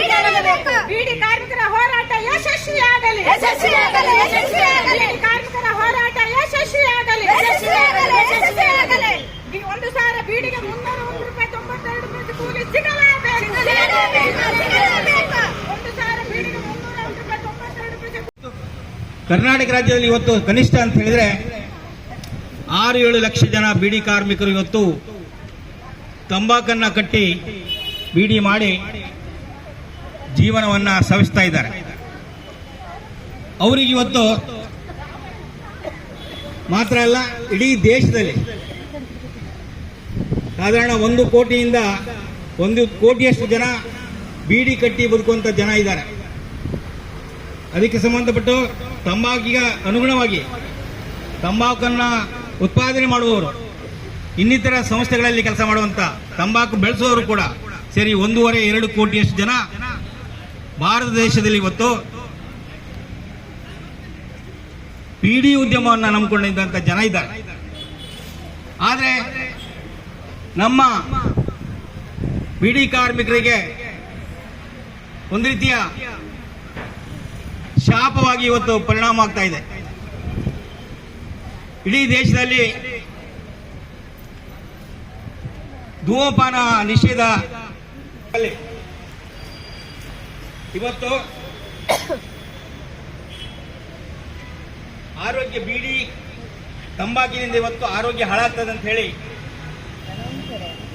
ಈಡೇರಲೇಬೇಕು. ಕಾರ್ಮಿಕರ ಹೋರಾಟ ಯಶಸ್ವಿಯಾಗಲಿ ಯಶಸ್ವಿಯಾಗಲಿ, ಯಶಸ್ವಿಯಾಗಲಿ. ಕಾರ್ಮಿಕರ ಹೋರಾಟ ಯಶಸ್ವಿಯಾಗಲಿ ಯಶಸ್ವಿಯಾಗಲಿ, ಯಶಸ್ವಿಯಾಗಲಿ. ಒಂದು ಸಾವಿರ ಬೀಡಿಗೆ ಮುನ್ನೂರ ಒಂದು ರೂಪಾಯಿ ತೊಂಬತ್ತೆರಡು ಪ್ರತಿ ಕೂಲಿ ಸಿಗಲೇಬೇಕು ಸಿಗಲೇಬೇಕು. ಒಂದು ಸಾವಿರ ಬೀಡಿಗೆ ಮುನ್ನೂರ ಒಂದು ರೂಪಾಯಿ ತೊಂಬತ್ತೆರಡು ಪ್ರತಿ ಕರ್ನಾಟಕ ರಾಜ್ಯದಲ್ಲಿ ಇವತ್ತು ಕನಿಷ್ಠ ಅಂತ ಹೇಳಿದ್ರೆ ಆರು ಏಳು ಲಕ್ಷ ಜನ ಬಿಡಿ ಕಾರ್ಮಿಕರು ಇವತ್ತು ತಂಬಾಕನ್ನ ಕಟ್ಟಿ ಬೀಡಿ ಮಾಡಿ ಜೀವನವನ್ನ ಸವಿಸ್ತಾ ಇದ್ದಾರೆ. ಅವರಿಗೆ ಇವತ್ತು ಮಾತ್ರ ಅಲ್ಲ, ಇಡೀ ದೇಶದಲ್ಲಿ ಸಾಧಾರಣ ಒಂದು ಕೋಟಿಯಿಂದ ಒಂದು ಕೋಟಿಯಷ್ಟು ಜನ ಬೀಡಿ ಕಟ್ಟಿ ಬದುಕುವಂತ ಜನ ಇದ್ದಾರೆ. ಅದಕ್ಕೆ ಸಂಬಂಧಪಟ್ಟು ತಂಬಾಕಿಗೆ ಅನುಗುಣವಾಗಿ ತಂಬಾಕನ್ನ ಉತ್ಪಾದನೆ ಮಾಡುವವರು, ಇನ್ನಿತರ ಸಂಸ್ಥೆಗಳಲ್ಲಿ ಕೆಲಸ ಮಾಡುವಂತ ತಂಬಾಕು ಬೆಳೆಸುವವರು ಕೂಡ ಸೇರಿ ಒಂದೂವರೆ, ಎರಡು ಕೋಟಿಯಷ್ಟು ಜನ ಭಾರತ ದೇಶದಲ್ಲಿ ಇವತ್ತು ಪಿಡಿ ಉದ್ಯಮವನ್ನು ನಂಬಿಕೊಂಡಿದ್ದಂಥ ಜನ ಇದ್ದಾರೆ. ಆದರೆ ನಮ್ಮ ಬಿಡಿ ಕಾರ್ಮಿಕರಿಗೆ ಒಂದು ರೀತಿಯ ಶಾಪವಾಗಿ ಇವತ್ತು ಪರಿಣಾಮ ಆಗ್ತಾ ಇದೆ. ಇಡೀ ದೇಶದಲ್ಲಿ ಧೂಮಪಾನ ನಿಷೇಧ ಇವತ್ತು ಆರೋಗ್ಯ ಬೀಡಿ ತಂಬಾಕಿನಿಂದ ಇವತ್ತು ಆರೋಗ್ಯ ಹಾಳಾಗ್ತದೆ ಅಂತ ಹೇಳಿ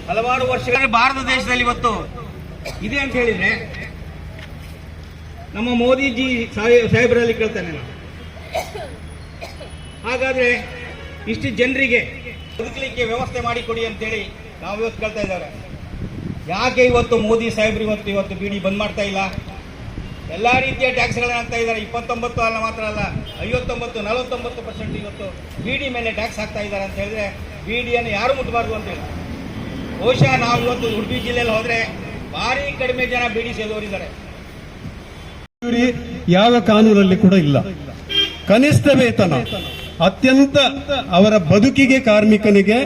ಹಲವಾರು ವರ್ಷಗಳ ಭಾರತ ದೇಶದಲ್ಲಿ ಇವತ್ತು ಇದೆ ಅಂತ ಹೇಳಿದ್ರೆ ನಮ್ಮ ಮೋದಿಜಿ ಸಾಹೇ- ಸಾಹೇಬರಲ್ಲಿ ಕೇಳ್ತಾನೆ ನಾನು. ಹಾಗಾದ್ರೆ ಇಷ್ಟು ಜನರಿಗೆ ಬದುಕಲಿಕ್ಕೆ ವ್ಯವಸ್ಥೆ ಮಾಡಿಕೊಡಿ ಅಂತೇಳಿ ನಾವು ಇವತ್ತು ಕೇಳ್ತಾ ಇದ್ದಾರೆ ಯಾಕೆ ಇವತ್ತು ಮೋದಿ ಸಾಹೇಬ್ರು ಇವತ್ತು ಇವತ್ತು ಬಿಡಿ ಬಂದ್ ಮಾಡ್ತಾ ಇಲ್ಲ? ಎಲ್ಲ ರೀತಿಯ ಟ್ಯಾಕ್ಸ್ಗಳನ್ನ ಹಾಕ್ತಾ ಇದ್ದಾರೆ. ಇಪ್ಪತ್ತೊಂಬತ್ತು ಅಲ್ಲ ಮಾತ್ರ ಅಲ್ಲ, ಐವತ್ತೊಂಬತ್ತು, ನಲವತ್ತೊಂಬತ್ತು ಪರ್ಸೆಂಟ್ ಇವತ್ತು ಬಿಡಿ ಮೇಲೆ ಟ್ಯಾಕ್ಸ್ ಹಾಕ್ತಾ ಇದ್ದಾರೆ ಅಂತ ಹೇಳಿದ್ರೆ ಬಿಡಿಯನ್ನು ಯಾರು ಮುಟ್ಟಬಾರ್ದು ಅಂತ ಹೇಳಿ. ಬಹುಶಃ ನಾವು ಇವತ್ತು ಉಡುಪಿ ಜಿಲ್ಲೆಯಲ್ಲಿ ಹೋದ್ರೆ ಭಾರಿ ಕಡಿಮೆ ಜನ ಬಿಡಿ ಸೇದೋರಿದ್ದಾರೆ. ಮಜೂರಿ ಯಾವ ಕಾನೂನಲ್ಲಿ ಕೂಡ ಇಲ್ಲ. ಕನಿಷ್ಠ ವೇತನ, ಅತ್ಯಂತ ಅವರ ಬದುಕಿಗೆ ಕಾರ್ಮಿಕನಿಗೆ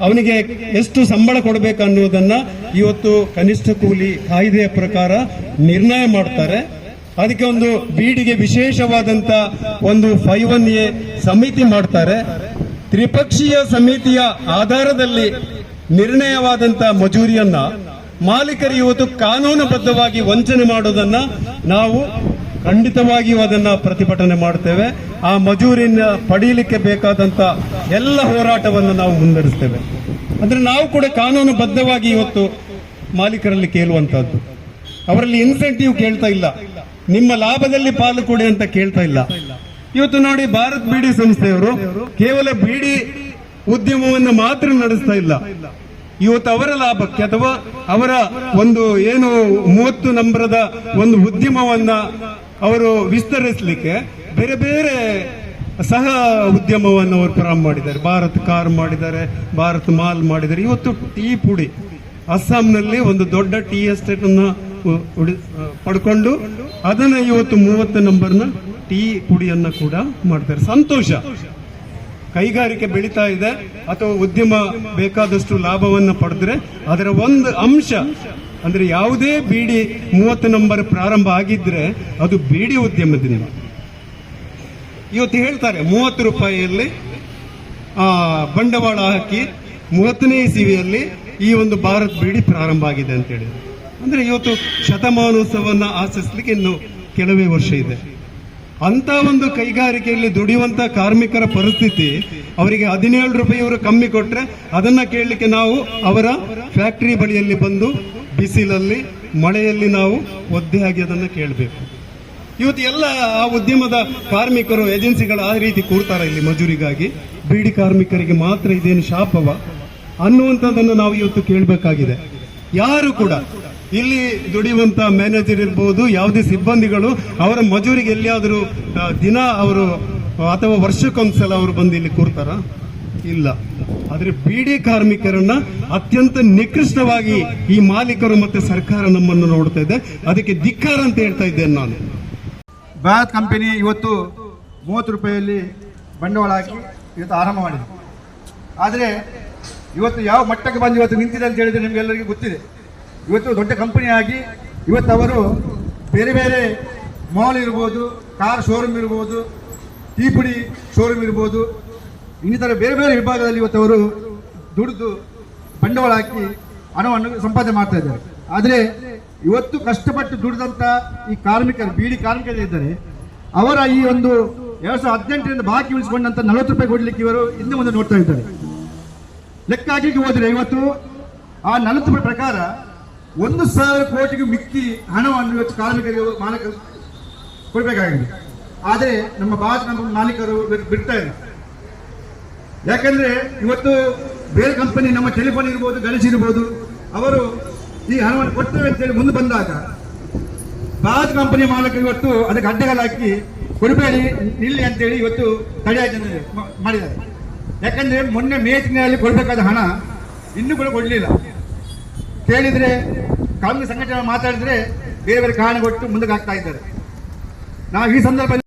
ಅವನಿಗೆ ಎಷ್ಟು ಸಂಬಳ ಕೊಡಬೇಕು ಅನ್ನುವುದನ್ನ ಇವತ್ತು ಕನಿಷ್ಠ ಕೂಲಿ ಕಾಯ್ದೆಯ ಪ್ರಕಾರ ನಿರ್ಣಯ ಮಾಡ್ತಾರೆ. ಅದಕ್ಕೆ ಒಂದು ಬೀಡಿಗೆ ವಿಶೇಷವಾದಂತ ಒಂದು ಫೈವ್ ಒನ್ ಎ ಸಮಿತಿ ಮಾಡ್ತಾರೆ. ತ್ರಿಪಕ್ಷೀಯ ಸಮಿತಿಯ ಆಧಾರದಲ್ಲಿ ನಿರ್ಣಯವಾದಂತ ಮಜೂರಿಯನ್ನ ಮಾಲೀಕರು ಇವತ್ತು ಕಾನೂನುಬದ್ಧವಾಗಿ ವಂಚನೆ ಮಾಡುವುದನ್ನ ನಾವು ಖಂಡಿತವಾಗಿಯೂ ಅದನ್ನು ಪ್ರತಿಭಟನೆ ಮಾಡ್ತೇವೆ. ಆ ಮಜೂರಿನ ಪಡೀಲಿಕ್ಕೆ ಬೇಕಾದಂಥ ಎಲ್ಲ ಹೋರಾಟವನ್ನು ನಾವು ಮುನ್ನಡೆಸ್ತೇವೆ. ಅಂದರೆ ನಾವು ಕೂಡ ಕಾನೂನುಬದ್ಧವಾಗಿ ಇವತ್ತು ಮಾಲೀಕರಲ್ಲಿ ಕೇಳುವಂಥದ್ದು ಅವರಲ್ಲಿ ಇನ್ಸೆಂಟಿವ್ ಕೇಳ್ತಾ ಇಲ್ಲ. ನಿಮ್ಮ ಲಾಭದಲ್ಲಿ ಪಾಲು ಕೊಡಿ ಅಂತ ಕೇಳ್ತಾ ಇಲ್ಲ. ಇವತ್ತು ನೋಡಿ ಭಾರತ್ ಬಿಡಿ ಸಂಸ್ಥೆಯವರು ಕೇವಲ ಬಿಡಿ ಉದ್ಯಮವನ್ನು ಮಾತ್ರ ನಡೆಸ್ತಾ ಇಲ್ಲ. ಇವತ್ತು ಅವರ ಲಾಭಕ್ಕೆ ಅಥವಾ ಅವರ ಒಂದು ಏನು ಮೂವತ್ತು ನಂಬರದ ಒಂದು ಉದ್ಯಮವನ್ನ ಅವರು ವಿಸ್ತರಿಸಲಿಕ್ಕೆ ಬೇರೆ ಬೇರೆ ಸಹ ಉದ್ಯಮವನ್ನು ಅವರು ಪ್ರಾರಂಭ ಮಾಡಿದ್ದಾರೆ. ಭಾರತ್ ಕಾರ್ ಮಾಡಿದ್ದಾರೆ, ಭಾರತ್ ಮಾಲ್ ಮಾಡಿದ್ದಾರೆ. ಇವತ್ತು ಟೀ ಪುಡಿ. ಅಸ್ಸಾಂನಲ್ಲಿ ಒಂದು ದೊಡ್ಡ ಟೀ ಎಸ್ಟೇಟ್ ಅನ್ನು ಪಡ್ಕೊಂಡು ಅದನ್ನ ಇವತ್ತು ಮೂವತ್ತು ನಂಬರ್ನ ಟೀ ಪುಡಿಯನ್ನ ಕೂಡ ಮಾಡ್ತಾರೆ. ಸಂತೋಷ. ಕೈಗಾರಿಕೆ ಬೆಳೀತಾ ಇದೆ. ಅಥವಾ ಉದ್ಯಮ ಬೇಕಾದಷ್ಟು ಲಾಭವನ್ನು ಪಡೆದ್ರೆ ಅದರ ಒಂದು ಅಂಶ ಅಂದ್ರೆ ಯಾವುದೇ ಬೀಡಿ ಮೂವತ್ತು ನಂಬರ್ ಪ್ರಾರಂಭ ಆಗಿದ್ರೆ ಅದು ಬೀಡಿ ಉದ್ಯಮದಿಂದ ಇವತ್ತು ಹೇಳ್ತಾರೆ ಮೂವತ್ತು ರೂಪಾಯಿಯಲ್ಲಿ ಆ, ಬಂಡವಾಳ ಹಾಕಿ ಮೂವತ್ತನೇ ಸಿವಿಯಲ್ಲಿ ಈ ಒಂದು ಭಾರತ್ ಬೀಡಿ ಪ್ರಾರಂಭ ಆಗಿದೆ ಅಂತ ಹೇಳಿ ಅಂದ್ರೆ ಇವತ್ತು ಶತಮಾನೋತ್ಸವವನ್ನ ಆಚರಿಸಲಿಕ್ಕೆ ಇನ್ನು ಕೆಲವೇ ವರ್ಷ ಇದೆ. ಅಂತ ಒಂದು ಕೈಗಾರಿಕೆಯಲ್ಲಿ ದುಡಿಯುವಂತ ಕಾರ್ಮಿಕರ ಪರಿಸ್ಥಿತಿ ಅವರಿಗೆ ಹದಿನೇಳು ರೂಪಾಯಿ ಇವರು ಕಮ್ಮಿ ಕೊಟ್ರೆ ಅದನ್ನ ಕೇಳಲಿಕ್ಕೆ ನಾವು ಅವರ ಫ್ಯಾಕ್ಟರಿ ಬಳಿಯಲ್ಲಿ ಬಂದು ಬಿಸಿಲಲ್ಲಿ, ಮಳೆಯಲ್ಲಿ ನಾವು ಒದ್ದೆಯಾಗಿ ಅದನ್ನ ಕೇಳಬೇಕು. ಇವತ್ತು ಎಲ್ಲ ಆ ಉದ್ಯಮದ ಕಾರ್ಮಿಕರು, ಏಜೆನ್ಸಿಗಳು ಆ ರೀತಿ ಕೂರ್ತಾರೆ ಇಲ್ಲಿ ಮಜೂರಿಗಾಗಿ. ಬೀಡಿ ಕಾರ್ಮಿಕರಿಗೆ ಮಾತ್ರ ಇದೇನು ಶಾಪವ? ಅನ್ನುವಂಥದ್ದನ್ನು ನಾವು ಇವತ್ತು ಕೇಳಬೇಕಾಗಿದೆ. ಯಾರು ಕೂಡ, ಇಲ್ಲಿ ದುಡಿಯುವಂತ ಮ್ಯಾನೇಜರ್ ಇರ್ಬೋದು, ಯಾವುದೇ ಸಿಬ್ಬಂದಿಗಳು, ಅವರ ಮಜೂರಿಗೆ ಎಲ್ಲಿಯಾದರೂ ದಿನ ಅವರು, ಅಥವಾ ವರ್ಷಕ್ಕೊಂದ್ಸಲ ಅವರು ಬಂದು ಇಲ್ಲಿ ಕೂರ್ತಾರ? ಇಲ್ಲ. ಆದರೆ ಬೀಡಿ ಕಾರ್ಮಿಕರನ್ನ ಅತ್ಯಂತ ನಿಕೃಷ್ಟವಾಗಿ ಈ ಮಾಲೀಕರು ಮತ್ತೆ ಸರ್ಕಾರ ನಮ್ಮನ್ನು ನೋಡ್ತಾ ಇದೆ. ಅದಕ್ಕೆ ಧಿಕ್ಕಾರ ಅಂತ ಹೇಳ್ತಾ ಇದ್ದೇನೆ ನಾನು. ಭಾರತ್ ಕಂಪನಿ ಇವತ್ತು ಮೂವತ್ತು ರೂಪಾಯಿಯಲ್ಲಿ ಬಂಡವಾಳ ಹಾಕಿ ಇವತ್ತು ಆರಂಭ ಮಾಡಿದೆ. ಆದರೆ ಇವತ್ತು ಯಾವ ಮಟ್ಟಕ್ಕೆ ಬಂದು ಇವತ್ತು ನಿಂತಿದೆ ಅಂತ ಹೇಳಿದ್ರೆ ನಿಮಗೆಲ್ಲರಿಗೂ ಗೊತ್ತಿದೆ. ಇವತ್ತು ದೊಡ್ಡ ಕಂಪನಿಯಾಗಿ ಇವತ್ತು ಅವರು ಬೇರೆ ಬೇರೆ ಮಾಲ್ ಇರ್ಬೋದು, ಕಾರ್ ಶೋರೂಮ್ ಇರ್ಬೋದು, ಟೀ ಪುಡಿ ಶೋರೂಮ್ ಇರ್ಬೋದು ಇನ್ನಿತರ ಬೇರೆ ಬೇರೆ ವಿಭಾಗದಲ್ಲಿ ಇವತ್ತು ಅವರು ದುಡಿದು ಬಂಡವಾಳ ಹಾಕಿ ಹಣವನ್ನು ಸಂಪಾದನೆ ಮಾಡ್ತಾ ಇದ್ದಾರೆ. ಆದರೆ ಇವತ್ತು ಕಷ್ಟಪಟ್ಟು ದುಡಿದಂಥ ಈ ಕಾರ್ಮಿಕರು, ಬೀಡಿ ಕಾರ್ಮಿಕರು ಇದ್ದಾರೆ. ಅವರ ಈ ಒಂದು ಎರಡ್ ಸಾವಿರದ ಹದಿನೆಂಟರಿಂದ ಬಾಕಿ ಉಳಿಸಿಕೊಂಡಂತ ನಲವತ್ತು ರೂಪಾಯಿ ಕೊಡ್ಲಿಕ್ಕೆ ಇವರು ಇನ್ನು ಮುಂದೆ ನೋಡ್ತಾ ಇದ್ದಾರೆ. ಲೆಕ್ಕ ಹಾಕಲಿಕ್ಕೆ ಹೋದರೆ ಇವತ್ತು ಆ ನಲವತ್ತು ರೂಪಾಯಿ ಪ್ರಕಾರ ಒಂದು ಸಾವಿರ ಕೋಟಿಗೂ ಮಿಕ್ಕಿ ಹಣವನ್ನು ಇವತ್ತು ಕಾರ್ಮಿಕರಿಗೆ ಮಾಲಕ ಕೊಡಬೇಕಾಗಿದೆ. ಆದರೆ ನಮ್ಮ ಭಾರತ ಮಾಲೀಕರು ಬಿಡ್ತಾ ಇಲ್ಲ ಯಾಕಂದ್ರೆ ಇವತ್ತು ಬೇರೆ ಕಂಪನಿ ನಮ್ಮ ಟೆಲಿಫೋನ್ ಇರ್ಬೋದು ಗಣೇಶ್ ಇರ್ಬೋದು, ಅವರು ಈ ಹಣವನ್ನು ಕೊಡ್ತೇವೆ ಅಂತೇಳಿ ಮುಂದೆ ಬಂದಾಗ ಭಾರತ್ ಕಂಪನಿ ಮಾಲಕ ಇವತ್ತು ಅದಕ್ಕೆ ಅಡ್ಡಗಾಲ ಹಾಕಿ ಕೊಡಬೇಡಿ ನಿಲ್ಲಿ ಅಂತೇಳಿ ಇವತ್ತು ತಡೆ ಜನ ಮ- ಮಾಡಿದ್ದಾರೆ. ಯಾಕಂದ್ರೆ ಮೊನ್ನೆ ಮೇ ತಿಂಗಳಲ್ಲಿ ಕೊಡಬೇಕಾದ ಹಣ ಇನ್ನೂ ಕೂಡ ಕೊಡಲಿಲ್ಲ. ಕೇಳಿದ್ರೆ ಕಾಂಗ್ರೆಸ್ ಸಂಘಟನೆ ಮಾತಾಡಿದ್ರೆ ಬೇರೆ ಬೇರೆ ಕಾರಣ ಕೊಟ್ಟು ಮುಂದಕ್ಕೆ ಹಾಕ್ತಾ ಇದ್ದಾರೆ. ನಾವು ಈ ಸಂದರ್ಭದಲ್ಲಿ